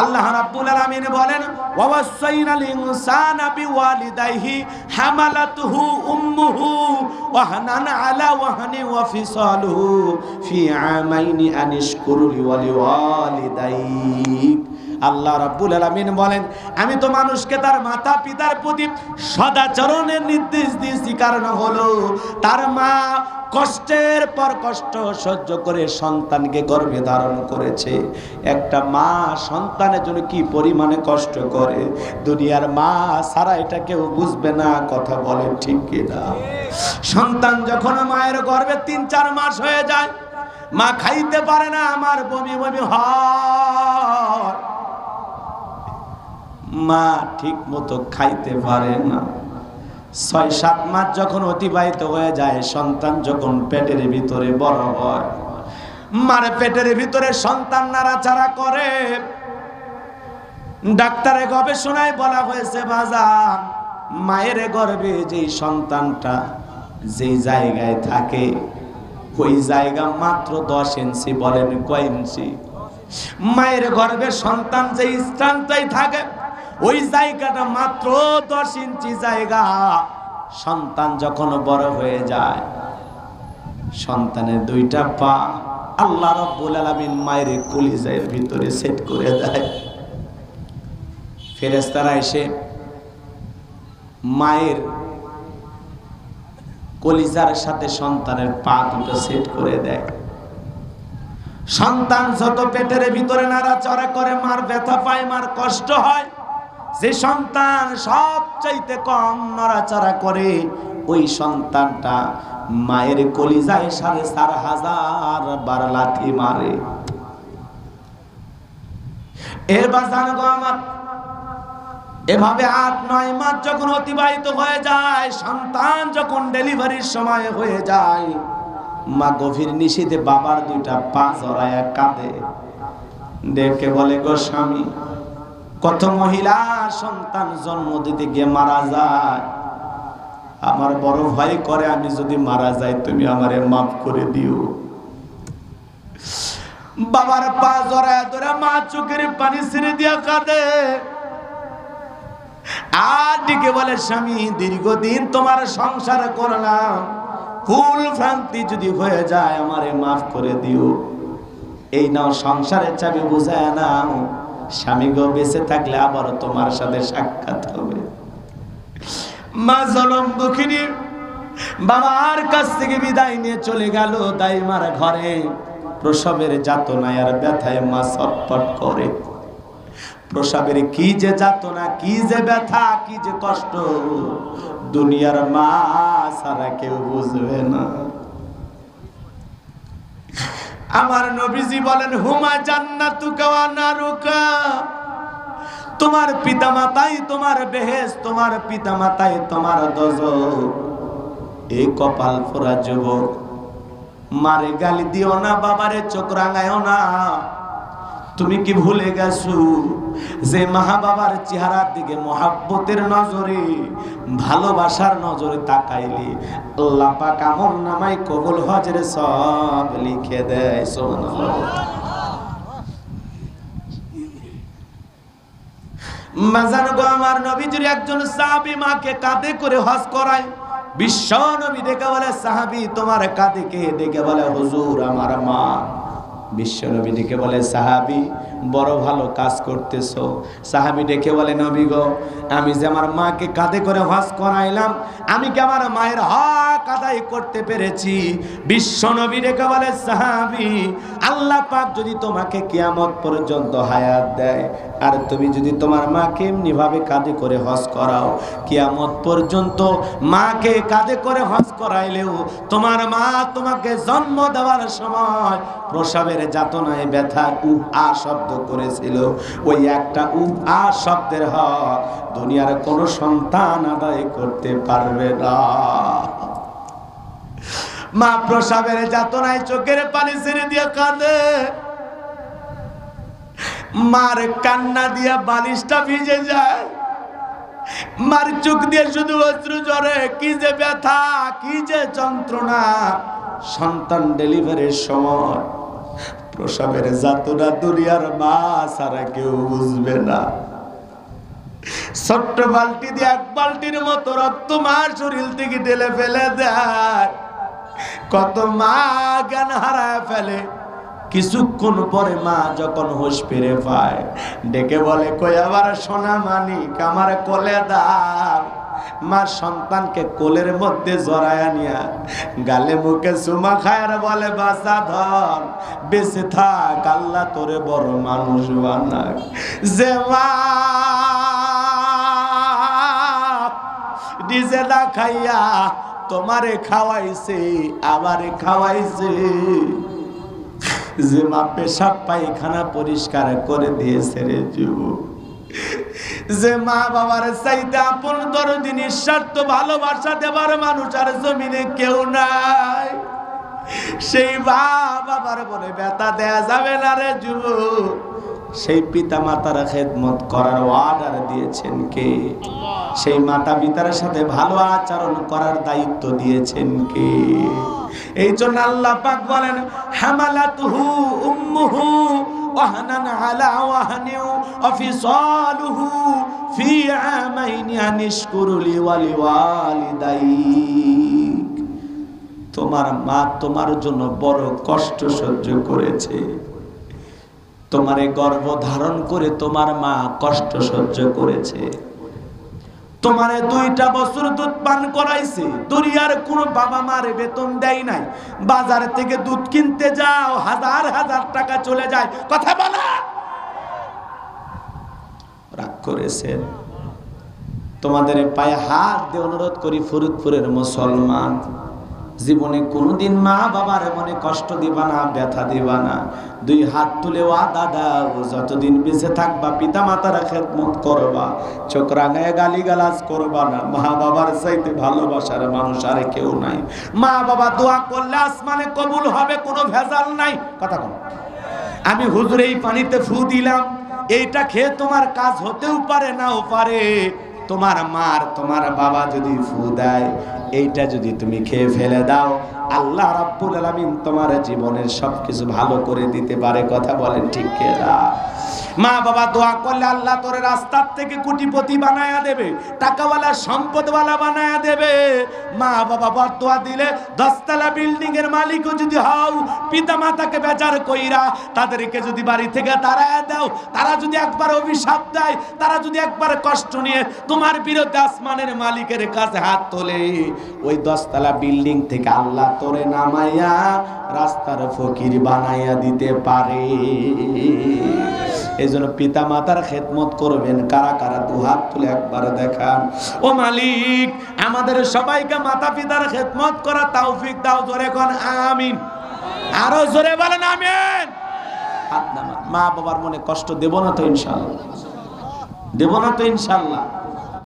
আল্লাহ রাব্বুল আলামিন বলেন ওয়াসাইনাল ইনসানা বিওয়ালিদাইহি হামালাতুহু উম্মুহু ওয়াহনান আলা ওয়াহনি ওয়া ফিসালুহু ফি আমাইনি আনিশকুরু লিওয়ালিদাইক। আল্লাহ রাব্বুল আলামিন বলেন, আমি তো মানুষকে তার মাতা পিতার প্রতি সদাচরণের নির্দেশ দিয়েছি। কারণ হলো, তার মা কষ্টের পর কষ্ট সহ্য করে সন্তানকে গর্ভে ধারণ করেছে। একটা মা সন্তানের জন্য কি পরিমাণে কষ্ট করে? দুনিয়ার মা সারা এটা কেউ বুঝবে না, কথা বলে ঠিক কিনা? সন্তান যখন মায়ের গর্ভে তিন, চার মাস হয়ে যায়, মা খাইতে পারে না, আমার বমি বমি হয়। মা ঠিক মতো খাইতে পারে না। ছয়, সাত মাস যখন অতিবাহিত হয়ে যায়, সন্তান যখন পেটের ভিতরে বড় হয়। মার পেটের ভিতরে সন্তান নাড়াচাড়া করে। ডাক্তারের গবেষণায় বলা হয়েছে বাজার মায়ের গর্ভে যেই সন্তানটা যেই জায়গায় থাকে, ওই জায়গা মাত্র দশ ইঞ্চি বলেন কয় ইঞ্চি। মায়ের গর্ভে সন্তান যে স্থানটাই থাকে ওই জায়গাটা মাত্র দশ ইঞ্চি জায়গা। সন্তান যখন বড় হয়ে যায়, সন্তানের দুইটা পা আল্লাহ রব্বুল আলামিন মায়ের কলিজায়ের ভিতরে সেট করে দেয়। ফেরেস্তারা এসে মায়ের কলিজার সাথে সন্তানের পা দুটো সেট করে দেয়। সন্তান যত পেটের ভিতরে নাড়াচড়া করে, মার ব্যথা পায়, মার কষ্ট হয় যে সন্তান সবচাইতে কম নড়াচড়া করে, ওই সন্তানটা মায়ের কলিজায় সাড়ে চার হাজার বার লাথি মারে। এর বাজান গো আমার, এভাবে আট, নয় মাস যখন অতিবাহিত হয়ে যায়, সন্তান যখন ডেলিভারির সময় হয়ে যায়, মা গভীর নিশীতে বাবার দুইটা পা জড়ায় কাঁদে। ডেকে বলে, গো স্বামী কত মহিলা সন্তান জন্ম দিতে গিয়ে মারা যায়? আমার বড় ভয় করে, আমি যদি মারা যাই, তুমি আমারে মাফ করে দিও। বাবার পা জড়ায় ধরে মা চোখের পানি ছেড়ে দিয়া কাঁদে। আর দিকে বলে, স্বামী, দীর্ঘদিন তোমার সংসার করলাম। ভুল ভ্রান্তি যদি হয়ে যায়, আমারে মাফ করে দিও। এই নাও, সংসারের চাবি বুঝায় নাও। স্বামী গো বেঁচে থাকলে আবারও তোমার সাথে সাক্ষাৎ হবে। মা জলম দুঃখিনী বাবার কাছ থেকে বিদায় নিয়ে চলে গেল দাইমার ঘরে। প্রসবের যাতনায় আর ব্যথায় মা ছটফট করে। প্রসবের কি যে যাতনা, কি যে ব্যথা, কি যে কষ্ট, দুনিয়ার মা সারা কেউ বুঝবে না। আমার নবীজি বলেন, হুমা জান্নাতু কাওয়া নারুকা। তোমার পিতা মাতাই তোমার বেহেস তোমার পিতা মাতাই তোমার দজ এই কপাল ফোরা যুবক, মারে গালি দিও না, বাবারে চোখ রাঙায়ও না। তুমি কি ভুলে গেছো যে মা বাবার চেহারার দিকে মহাব্বতের নজরে, ভালোবাসার নজরে তাকাইলে আল্লাহ পাক আমল নামাই কবুল হজরে সব লিখে দেয় একজন মাকে করে হজ বিশ্ব নবী ডেকে বলে, সাহাবী, তোমার কাঁধে কে? ডেকে বলে, হুজুর, আমার মা। বিশ্ব নবী ডেকে বলে, সাহাবি, বড় ভালো কাজ করতেছ। সাহাবি ডেকে বলে, নবী গো, আমি যে আমার মাকে কাঁধে করে হজ করাইলাম, আমি কি আমার মায়ের হক আদায় করতে পেরেছি? বিশ্ব নবী ডেকে বলে, সাহাবি, আল্লাহ পাক যদি তোমাকে কিয়ামত পর্যন্ত হায়াত দেয়, আর তুমি যদি তোমার মাকে এমনি ভাবে কাঁধে করে হজ করাও, কিয়ামত পর্যন্ত মাকে কাঁধে করে হজ করাইলেও তোমার মা তোমাকে জন্ম দেওয়ার সময় প্রসবের যাতনায় ব্যথা উ আ শব্দ করেছিল। ওই একটা উ আ শব্দের হক দুনিয়ার কোনো সন্তান আদায় করতে পারবে না। মা প্রসাবের যাতনায় চোখের পানি ছেড়ে দিয়ে কাঁদে। মার কান্না দিয়া বালিশটা ভিজে যায়। মার চোখ দিয়ে শুধু অশ্রু ঝরে। কি যে ব্যথা, কি যে যন্ত্রণা। সন্তান ডেলিভারির সময় প্রসবের যাতনা দুনিয়ার মা সারা কেউ বুঝবে না। ছোট্ট বালতি দিয়ে এক বালতির মতো রক্ত মার শরীর থেকে ঢেলে ফেলে দেয়। কত মা জ্ঞান হারায় ফেলে। কিছুক্ষণ পরে মা যখন হোশ ফিরে পায়, ডেকে বলে, কই আবার সোনা মানিক, আমার কোলে দাও। মা সন্তানকে কোলের মধ্যে জড়ায় নিয়া গালে মুখে সুমা খায় আর বলে বাসা ধর, বেঁচে থাক, আল্লাহ তোরে বড় মানুষ বানাক। যে মা না খাইয়া তোমারে খাওয়াইছে, আমারে খাওয়াইছে। যে মা পেশাব পায়খানা পরিষ্কার করে দিয়েছে রে যুবক। যে মা বাবার চাইতে আপন দরদি নিঃস্বার্থ ভালোবাসা দেবার মানুষ আর জমিনে কেউ নাই। সেই বাবার বলে, ব্যথা দেয়া যাবে না রে যুবক। সেই পিতা মাতার খেদমত করার অর্ডার দিয়েছেন কে? সেই মাতা পিতার সাথে ভালো আচরণ করার দায়িত্ব দিয়েছেন কে? এই জন্য আল্লাহ পাক বলেন, হামালাতুহু উম্মুহু ওয়াহনান على وهن وفصاله في عامين أن اشكر ওয়ালি ولوالديك তোমার মা তোমার জন্য বড় কষ্ট সহ্য করেছে। তোমারে গর্ভ ধারণ করে তোমার মা কষ্ট সহ্য করেছে। তোমারে দুইটা বছর দুধ পান করাইছে। দুনিয়ার কোনো বাবা মার বেতন দেয় নাই। বাজার থেকে দুধ কিনতে যাও, হাজার হাজার টাকা চলে যায়। কথা বলা। রাগ করেছেন তোমাদের পায়ে হাত দিয়ে অনুরোধ করি, ফরিদপুরের মুসলমান। জীবনে কোনোদিন মা বাবার মনে কষ্ট দিবা না, ব্যথা দিবা না। দুই হাত তুলে ওয়াদা দাদা যতদিন বেঁচে থাকবা পিতা মাতার খেদমত করবা, চোখ রাঙায় গালি গালাজ করবা না। মা বাবার চাইতে ভালোবাসার মানুষ আর কেউ নাই। মা বাবা দোয়া করলে আসমানে কবুল হবে, কোনো ভেজাল নাই। কথা কম আমি হুজুর এই পানিতে ফু দিলাম। এইটা খেয়ে তোমার কাজ হতেও পারে, নাও পারে। তোমার মার তোমার বাবা যদি ফু দেয়, এইটা যদি তুমি খেয়ে ফেলে দাও, আল্লাহ রাব্বুল আলামিন তোমার জীবনের সবকিছু ভালো করে দিতে পারে, কথা বলেন ঠিক কেরা মা বাবা দোয়া করলে আল্লাহ তোর রাস্তার থেকে কোটিপতি বানায়া দেবে, টাকাওয়ালা, সম্পদওয়ালা বানায়া দেবে। মা বাবা বরদোয়া দিলে দশতলা বিল্ডিং এর মালিকও যদি হও পিতা মাতাকে বেচার কইরা তাদেরকে যদি বাড়ি থেকে তাড়ায় দাও, তারা যদি একবার অভিশাপ দেয়, তারা যদি একবার কষ্ট নিয়ে তোমার বিরুদ্ধে আসমানের মালিকের কাছে হাত তোলে। ওই দশতলা বিল্ডিং থেকে আল্লাহ তোরে নামাইয়া রাস্তার ফকির বানাইয়া দিতে পারে। এই জন্য পিতা মাতার খেদমত করবেন, কারা কারা দু হাত তুলে একবার দেখান। ও মালিক, আমাদের সবাইকে মাতা পিতার খেদমত করা তৌফিক দাও, জোরে কোন, আমিন। আরও জোরে বলেন, আমিন। মা বাবার মনে কষ্ট দেব না তো ইনশাল্লাহ দেব না তো ইনশাল্লাহ